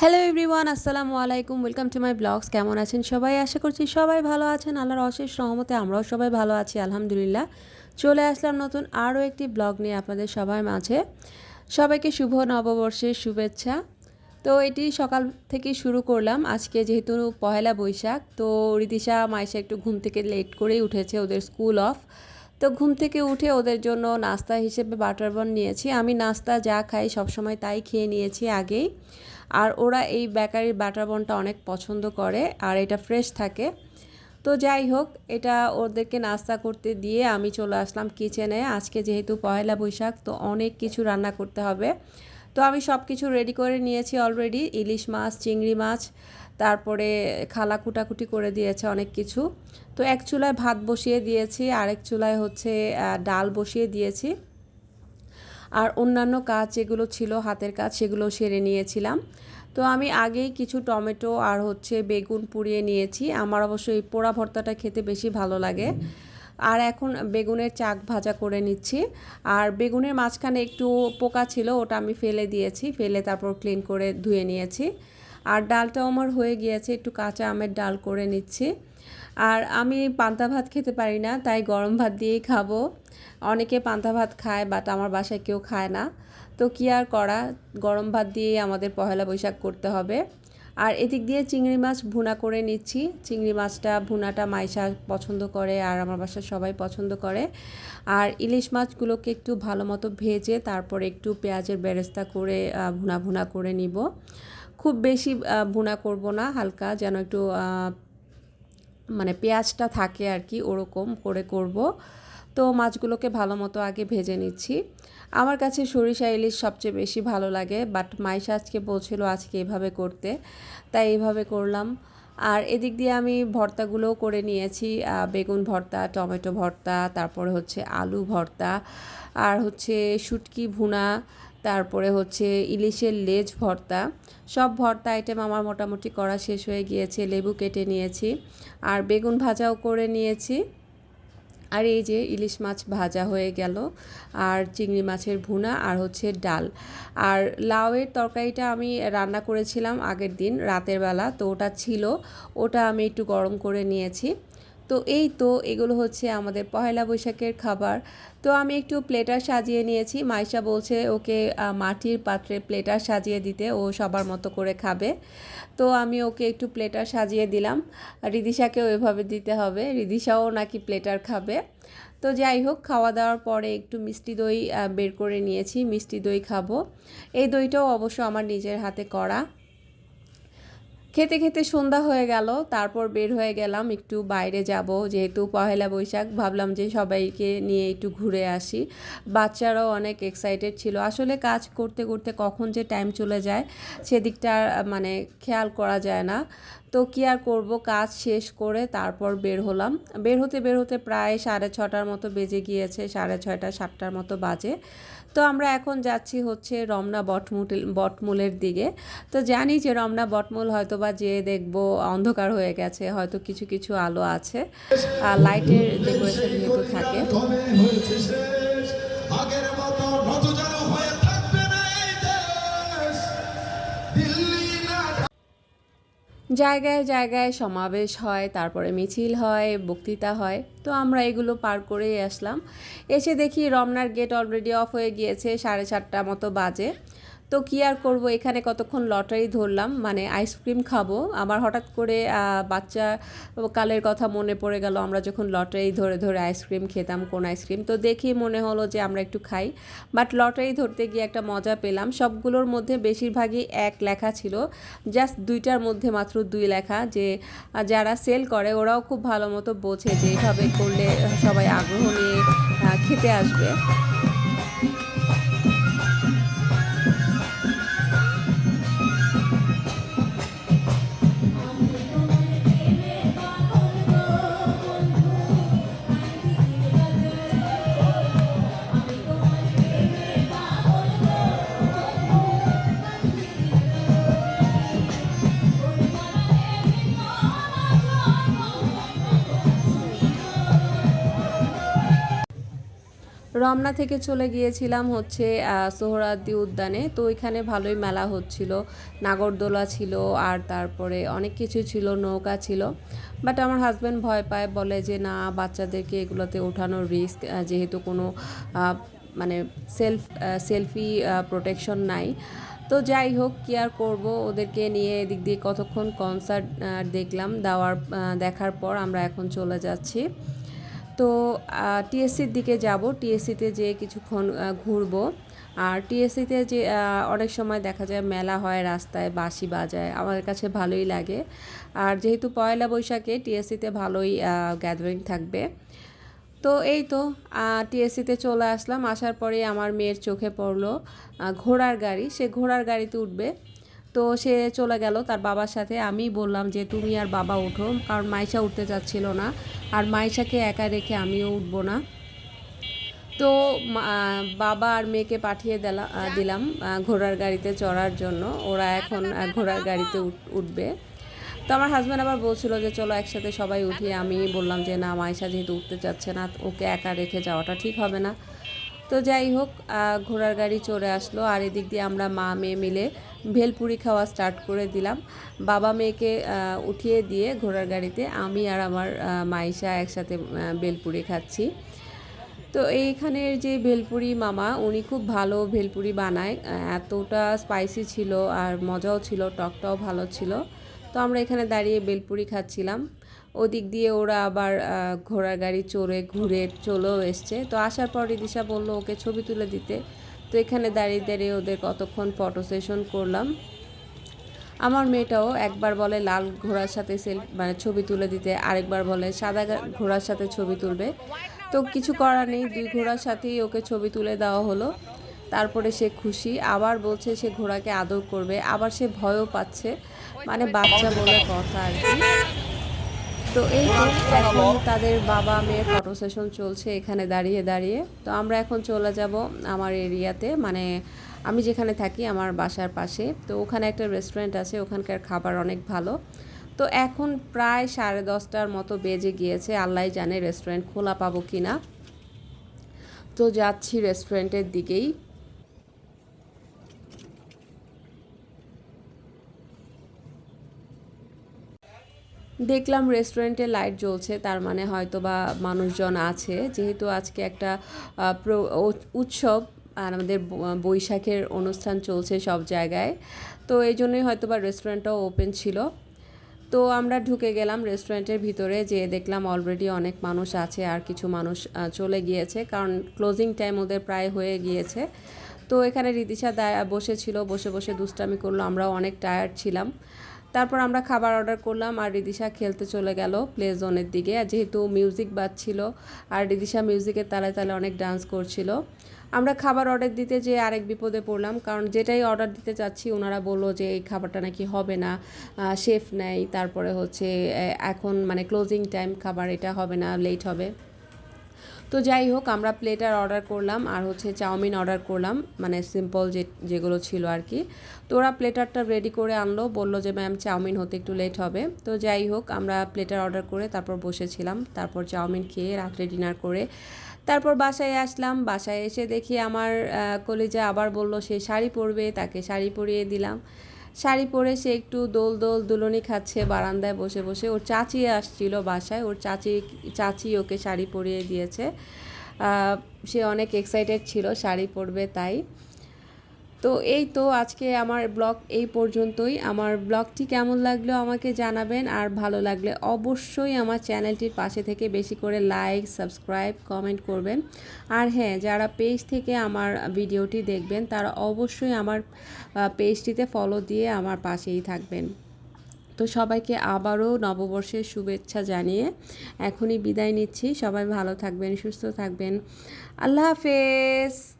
Hello everyone আসসালামু আলাইকুম welcome to my blogs কেমন আছেন সবাই? আশা করছি সবাই ভালো আছেন। আল্লাহর অশেষ সহমতে আমরাও সবাই ভালো আছি, আলহামদুলিল্লাহ। চলে আসলাম নতুন আরও একটি ব্লগ নিয়ে আপনাদের সবার মাঝে। সবাইকে শুভ নববর্ষের শুভেচ্ছা। তো এটি সকাল থেকে শুরু করলাম। আজকে যেহেতু পহেলা বৈশাখ, তো রিতিশা মাইশা একটু ঘুম থেকে লেট করেই উঠেছে ওদের স্কুল অফ তো ঘুম থেকে উঠে ওদের জন্য নাস্তা হিসেবে বাটার বন নিয়েছি। আমি নাস্তা যা খাই সবসময় তাই খেয়ে নিয়েছি আগেই। আর ওরা এই বেকারির বাটার বনটা অনেক পছন্দ করে, আর এটা ফ্রেশ থাকে। তো যাই হোক, এটা ওদেরকে নাস্তা করতে দিয়ে আমি চলে আসলাম কিচেনে আজকে যেহেতু পয়লা বৈশাখ, তো অনেক কিছু রান্না করতে হবে। তো আমি সব কিছু রেডি করে নিয়েছি অলরেডি ইলিশ মাছ, চিংড়ি মাছ, তারপরে খালা কুটাকুটি করে দিয়েছে অনেক কিছু। তো এক চুলায় ভাত বসিয়ে দিয়েছি, আরেক চুলায় হচ্ছে ডাল বসিয়ে দিয়েছি। আর অন্যান্য কাজ যেগুলো ছিল, হাতের কাজ সেগুলো সেরে নিয়েছিলাম। তো আমি আগেই কিছু টমেটো আর হচ্ছে বেগুন পুড়িয়ে নিয়েছি। আমার অবশ্য এই পোড়া ভর্তাটা খেতে বেশি ভালো লাগে। আর এখন বেগুনের চাক ভাজা করে নিচ্ছি। আর বেগুনের মাঝখানে একটু পোকা ছিল, ওটা আমি ফেলে দিয়েছি, ফেলে তারপর ক্লিন করে ধুয়ে নিয়েছি। আর ডালটাও আমার হয়ে গিয়েছে, একটু কাঁচা আমের ডাল করে নিচ্ছি। আর আমি পান্তা ভাত খেতে পারি না, তাই গরম ভাত দিয়েই খাব। অনেকে পান্তা ভাত খায় বাট আমার বাসায় কেউ খায় না। তো কী আর করা? গরম ভাত দিয়েই আমাদের পহেলা বৈশাখ করতে হবে। আর এদিক দিয়ে চিংড়ি মাছ ভুনা করে নিচ্ছি। চিংড়ি মাছটা, ভুনাটা মাইশা পছন্দ করে আর আমার বাসার সবাই পছন্দ করে। আর ইলিশ মাছগুলোকে একটু ভালো মতো ভেজে তারপর একটু পেঁয়াজের বেরেস্তা করে ভুনা ভুনা করে নিব। খুব বেশি ভুনা করব না, হালকা যেন একটু মানে পেঁয়াজটা থাকে আর কি, ওরকম করে করব। তো মাছগুলোকে ভালো মতো আগে ভেজে নিচ্ছি। আমার কাছে সরিষা ইলিশ সবচেয়ে বেশি ভালো লাগে বাট মাইশা আজকে বলছিল আজকে এভাবে করতে। তাই এইভাবে করলাম। আর এদিক দিয়ে আমি ভর্তাগুলোও করে নিয়েছি বেগুন ভর্তা, টমেটো ভর্তা, তারপরে হচ্ছে আলু ভর্তা, আর হচ্ছে শুটকি ভুনা তারপরে হচ্ছে ইলিশের লেজ ভর্তা। সব ভর্তা আইটেম আমার মোটামুটি করা শেষ হয়ে গিয়েছে, লেবু কেটে নিয়েছি। আর বেগুন ভাজাও করে নিয়েছি। আর এই যে ইলিশ মাছ ভাজা হয়ে গেল, আর চিংড়ি মাছের ভুনা, আর হচ্ছে ডাল। আর লাউয়ের তরকারিটা আমি রান্না করেছিলাম আগের দিন, রাতের বেলা। তো ওটা ছিল, ওটা আমি একটু গরম করে নিয়েছি। তো এই তো এগুলো হচ্ছে আমাদের পয়লা বৈশাখের খাবার। তো আমি একটু প্লেটার সাজিয়ে নিয়েছি। মাইশা বলছে ওকে মাটির পাত্রে প্লেটার সাজিয়ে দিতে, ও সবার মতো করে খাবে। তো আমি ওকে একটু প্লেটার সাজিয়ে দিলাম। রিদিশাকেও এভাবে দিতে হবে। রিদিশাও নাকি প্লেটার খাবে। তো যাই হোক, খাওয়া দাওয়ার পরে একটু মিষ্টি দই বের করে নিয়েছি। মিষ্টি দই খাব। এই দইটাও অবশ্য আমার নিজের হাতে করা। খেতে খেতে সন্ধ্যা হয়ে গেল, তারপর বের হয়ে গেলাম একটু বাইরে যাব। যেহেতু পহেলা বৈশাখ, ভাবলাম যে সবাইকে নিয়ে একটু ঘুরে আসি। বাচ্চারাও অনেক এক্সাইটেড ছিল। আসলে কাজ করতে করতে কখন যে টাইম চলে যায়, সেদিকটা মানে খেয়াল করা যায় না। তো কী আর করব? কাজ শেষ করে তারপর বের হলাম। বের হতে বের হতে প্রায় সাড়ে ছটার মতো বেজে গিয়েছে, সাড়ে ছয়টা, সাতটার মতো বাজে। তো আমরা এখন যাচ্ছি হচ্ছে রমনা বটমুল বটমূলের দিকে। তো জানি যে রমনা বটমূল হয়তো বা যেয়ে দেখব, অন্ধকার হয়ে গেছে, হয়তো কিছু কিছু আলো আছে। লাইটের ডেকোরেশন যেহেতু থাকে। জায়গায় জায়গায় সমাবেশ হয়, তারপরে মিছিল হয়, বক্তৃতা হয়। তো আমরা এগুলো পার করেই আসলাম। এসে দেখি রমনার গেট অলরেডি অফ হয়ে গিয়েছে, সাড়ে চারটা মতো বাজে। তো কী আর করব? এখানে কতক্ষণ লটারি ধরলাম মানে আইসক্রিম খাব। আমার হঠাৎ করে বাচ্চা কালের কথা মনে পড়ে গেল, আমরা যখন লটারি ধরে ধরে আইসক্রিম খেতাম, কোন আইসক্রিম তো দেখি মনে হলো যে আমরা একটু খাই। বাট লটারি ধরতে গিয়ে একটা মজা পেলাম। সবগুলোর মধ্যে বেশিরভাগই এক লেখা ছিল। জাস্ট দুইটার মধ্যে মাত্র দুই লেখা যে যারা সেল করে, ওরাও খুব ভালো মতো বোঝে যে, এভাবে করলে সবাই আগ্রহ নিয়ে খেতে আসবে। রমনা থেকে চলে গিয়েছিলাম হচ্ছে সোহরাওয়ার্দী উদ্যানে। তো ওইখানে ভালোই মেলা হচ্ছিল। নাগরদোলা ছিল, আর তারপরে অনেক কিছু ছিল, নৌকা ছিল। বাট আমার হাজব্যান্ড ভয় পায়, বলে যে না, বাচ্চাদেরকে এগুলোতে ওঠানোর রিস্ক যেহেতু কোনো মানে সেলফ সেলফি প্রোটেকশন নাই। তো যাই হোক, কি আর করব? ওদেরকে নিয়ে এদিক দিয়ে কতক্ষণ কনসার্ট দেখলাম। দেওয়ার দেখার পর আমরা এখন চলে যাচ্ছি। তো টিএসসির দিকে যাব। টিএসসিতে যে কিছুক্ষণ ঘুরবো। আর টিএসসিতে যে অনেক সময় দেখা যায় মেলা হয় রাস্তায়, বাঁশি বাজায়। আমার কাছে ভালোই লাগে। আর যেহেতু পয়লা বৈশাখে টিএসসিতে ভালোই গ্যাদারিং থাকবে। তো, এই তো টিএসসিতে চলে আসলাম। আসার পরে আমার মেয়ের চোখে পড়ল ঘোড়ার গাড়ি। সে ঘোড়ার গাড়িতে উঠবে। তো সে চলে গেল তার বাবার সাথে। আমি বললাম যে, তুমি আর বাবা ওঠো। কারণ মাইশা উঠতে চাচ্ছিল না। আর মাইশাকে একা রেখে আমিও উঠবো না। তো বাবা আর মেয়েকে পাঠিয়ে দিলাম ঘোড়ার গাড়িতে চড়ার জন্য। ওরা এখন ঘোড়ার গাড়িতে উঠ- উঠবে। তো আমার হাজব্যান্ড আবার বলছিল যে, চলো একসাথে সবাই উঠি। আমি বললাম যে, না, মাইশা যেহেতু উঠতে চাচ্ছে না, ওকে একা রেখে যাওয়াটা ঠিক হবে না। তো যাই হোক ঘোড়ার গাড়ি চলে আসলো। আর এদিক দিয়ে আমরা মা, মেয়ে মিলে ভেলপুরি খাওয়া স্টার্ট করে দিলাম। বাবা মেয়েকে উঠিয়ে দিয়ে ঘোড়ার গাড়িতে আমি আর আমার মাইশা একসাথে ভেলপুরি খাচ্ছি। তো এইখানের যে ভেলপুরি মামা, উনি খুব ভালো ভেলপুরি বানায়। এতটা স্পাইসি ছিল আর মজাও ছিল, টকটাও ভালো ছিল। তো আমরা এখানে দাঁড়িয়ে বেলপুরি খাচ্ছিলাম। ওদিক দিয়ে ওরা আবার ঘোড়ার গাড়ি চড়ে ঘুরে চলেও এসছে। তো আসার পর রিদিশা বলল, ওকে ছবি তুলে দিতে। তো এখানে দাঁড়িয়ে দাঁড়িয়ে ওদের কতক্ষণ ফটো সেশন করলাম। আমার মেয়েটাও একবার বলে লাল ঘোড়ার সাথে সেল মানে ছবি তুলে দিতে, আরেকবার বলে সাদা ঘোড়ার সাথে ছবি তুলবে। তো কিছু করার নেই, দুই ঘোড়ার সাথেই ওকে ছবি তুলে দেওয়া হলো। তারপরে সে খুশি, আবার বলছে সে ঘোড়াকে আদর করবে, আবার সে ভয়ও পাচ্ছে। মানে বাচ্চা বলে কথা আর কি। তো এই এখন তাদের বাবা মেয়ের ফটো সেশন চলছে এখানে দাঁড়িয়ে দাঁড়িয়ে। তো আমরা এখন চলে যাব আমার এরিয়াতে। মানে আমি যেখানে থাকি, আমার বাসার পাশে। তো ওখানে একটা রেস্টুরেন্ট আছে, ওখানকার খাবার অনেক ভালো। তো এখন প্রায় সাড়ে দশটার মতো বেজে গিয়েছে। আল্লাহ জানে রেস্টুরেন্ট খোলা পাবো কি না তো যাচ্ছি রেস্টুরেন্টের দিকেই। দেখলাম রেস্টুরেন্টে লাইট জ্বলছে, তার মানে হয়তো বা মানুষজন আছে। যেহেতু আজকে একটা উৎসব, আর আমাদের বৈশাখের অনুষ্ঠান চলছে সব জায়গায়, তো এই জন্যই হয়তো বা রেস্টুরেন্টটাও ওপেন ছিল। তো আমরা ঢুকে গেলাম রেস্টুরেন্টের ভিতরে যে দেখলাম অলরেডি অনেক মানুষ আছে, আর কিছু মানুষ চলে গিয়েছে, কারণ ক্লোজিং টাইম ওদের প্রায় হয়ে গিয়েছে। তো এখানে রিদিশা বসেছিল, বসে বসে দুষ্টামি করল, আমরাও অনেক টায়ার্ড ছিলাম। তারপর আমরা খাবার অর্ডার করলাম আর রিদিশা খেলতে চলে গেল প্লে জোনের দিকে। আর যেহেতু মিউজিক বাজছিল, আর রিদিশা মিউজিকের তালে তালে অনেক ডান্স করছিল। আমরা খাবার অর্ডার দিতে যে আরেক বিপদে পড়লাম, কারণ যেটাই অর্ডার দিতে চাচ্ছি ওনারা বলল যে এই খাবারটা নাকি হবে না। শেফ নেই, তারপরে হচ্ছে এখন মানে ক্লোজিং টাইম খাবার এটা হবে না লেট হবে। তো যাই হোক, আমরা প্লেটার অর্ডার করলাম আর হচ্ছে চাউমিন অর্ডার করলাম মানে সিম্পল যে, যেগুলো ছিল আর কি। তো ওরা প্লেটারটা রেডি করে আনলো, বলল যে ম্যাম চাউমিন হতে একটু লেট হবে। তো যাই হোক, আমরা প্লেটার অর্ডার করে তারপর বসেছিলাম, তারপর চাউমিন খেয়ে রাত্রে ডিনার করে তারপর বাসায় আসলাম। বাসায় এসে দেখি আমার কলিজা আবার বলল, সে শাড়ি পরবে। তাকে শাড়ি পরিয়ে দিলাম। শাড়ি পরে সে একটু দোল দোল দুলনি খাচ্ছে, বারান্দায় বসে বসে। ওর চাচি আসছিল বাসায়, ওর চাচি চাচি ওকে শাড়ি পরিয়ে দিয়েছে। সে অনেক এক্সাইটেড ছিল, শাড়ি পরবে তাই। তো এই তো আজকে আমার ব্লগ এই পর্যন্তই। আমার ব্লগটি কেমন লাগল আমাকে জানাবেন আর ভালো লাগলে অবশ্যই আমার চ্যানেলটির পাশে থেকে বেশি করে লাইক, সাবস্ক্রাইব, কমেন্ট করবেন। আর হ্যাঁ যারা পেজ থেকে আমার ভিডিওটি দেখবেন, তারা অবশ্যই আমার পেজটিতে ফলো দিয়ে আমার পাশেই থাকবেন। তো সবাইকে আবারও নববর্ষের শুভেচ্ছা জানিয়ে এখনই বিদায় নিচ্ছি। সবাই ভালো থাকবেন, সুস্থ থাকবেন। আল্লাহ হাফেজ!